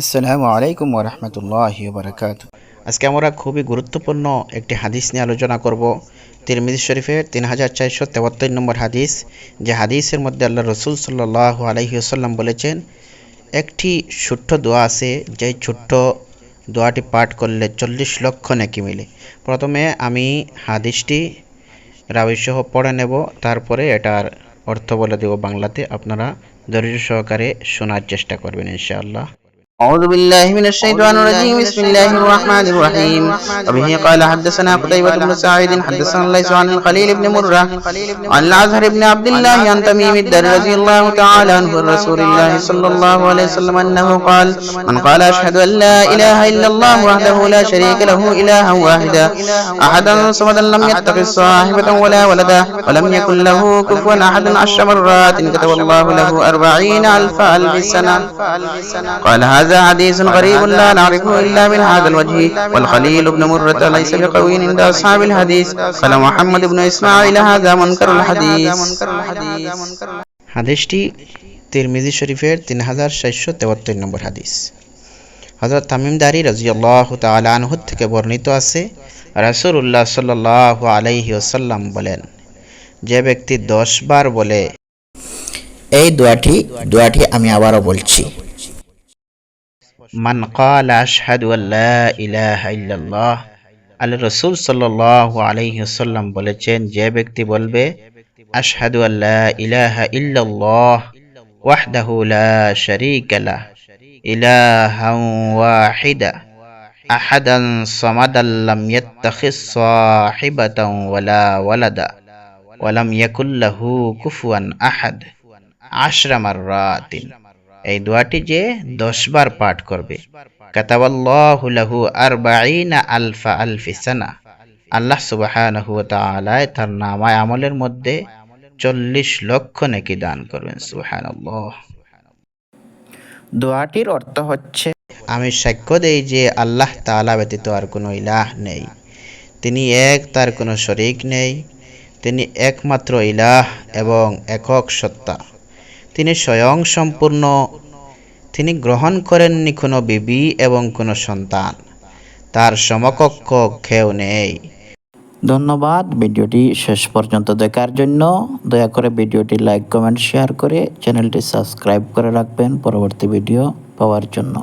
আসসালামু আলাইকুম ওরহমতুল্লাহ বারকাত আজকে আমরা খুবই গুরুত্বপূর্ণ একটি হাদিস নিয়ে আলোচনা করব। তিরমিজি শরীফের তিন হাজার চারশো তেবাত্তর নম্বর হাদিস, যে হাদিসের মধ্যে আল্লাহ রসুল সাল্লাহ আলহিউসাল্লাম বলেছেন, একটি ছোট্ট দোয়া আছে, যে ছোট্ট দোয়াটি পাঠ করলে চল্লিশ লক্ষ নাকি মিলে। প্রথমে আমি হাদিসটি রাবিসহ পড়ে নেব, তারপরে এটার অর্থ বলে দেব বাংলাতে। আপনারা ধৈর্য সহকারে শোনার চেষ্টা করবেন ইনশাআল্লাহ। أعوذ بالله من الشيطان الرجيم. بسم الله الرحمن الرحيم. وبه قال حدثنا قتيبة بن سعيد حدثنا ليس عن الخليل بن مرة عن العزهر بن عبد الله عن تميم الدر رضي الله تعالى عنه عن رسول الله صلى الله عليه وسلم أنه قال من قال أشهد أن لا إله إلا الله وحده لا شريك له إلها واحدا. أحدا صمدا لم يتخذ صاحبة ولا ولدا ولم يكن له كفوا أحد عشر مرات كتب الله له أربعين ألف ألف سنة قال هذا حديث غريب لا نعرفه إلا من هذا الوجه والخليل بن مرة ليس بقوي عند أصحاب الحديث قال محمد بن إسماعيل هذا منكر الحديث হাদিসটি তিরমিজি শরীফের তিন হাজার চারশো তেবাত্তর নম্বর হাদিস হজরত তামিম দারি রাজিয়াল্লাহ তালা আনহুদ থেকে বর্ণিত আছে রাসুল্লাহ সাল্লাহ আলাইহি ওসাল্লাম বলেন যে ব্যক্তি দশ বার বলে এই দোয়াটি দোয়াটি আমি আবারও বলছি মান قال أشهد أن لا إله إلا الله আল্লাহ রসুল সাল্লাহ আলাইহি ওসাল্লাম বলেছেন যে ব্যক্তি বলবে আশহাদু আল্লা ইলাহা ইল্লাল্লাহ ওয়াহদাহু লা শারীকা লাহ ইলাহান ওয়াহিদা আহাদান সামাদান লাম ইয়াত্তাখিজ সাহিবাতান ওয়ালা ওয়ালাদা ওয়ালাম ইয়াকুল লাহু কুফুয়ান আহাদ আশরা মাররাতিন এই দোয়াটি যে দশ বার পাঠ করবে। লাহু আরবাঈনা আলফা আলফিসানা আল্লাহ তাআলা তার নামায় আমলের মধ্যে চল্লিশ লক্ষ নাকি দান করবেন সুবহানাল্লাহ। দোয়াটির অর্থ হচ্ছে আমি সাক্ষ্য দেই যে আল্লাহ তাআলা ব্যতীত আর কোনো ইলাহ নেই। তিনি এক তার কোনো শরিক নেই। তিনি একমাত্র ইলাহ এবং একক সত্তা। তিনি স্বয়ং সম্পূর্ণ তিনি গ্রহণ করেননি কোনো বিবি এবং কোনো সন্তান। তার সমকক্ষ কেউ নেই। ধন্যবাদ, ভিডিওটি শেষ পর্যন্ত দেখার জন্য। দয়া করে ভিডিওটি লাইক, কমেন্ট, শেয়ার করে চ্যানেলটি সাবস্ক্রাইব করে রাখবেন পরবর্তী ভিডিও পাওয়ার জন্য।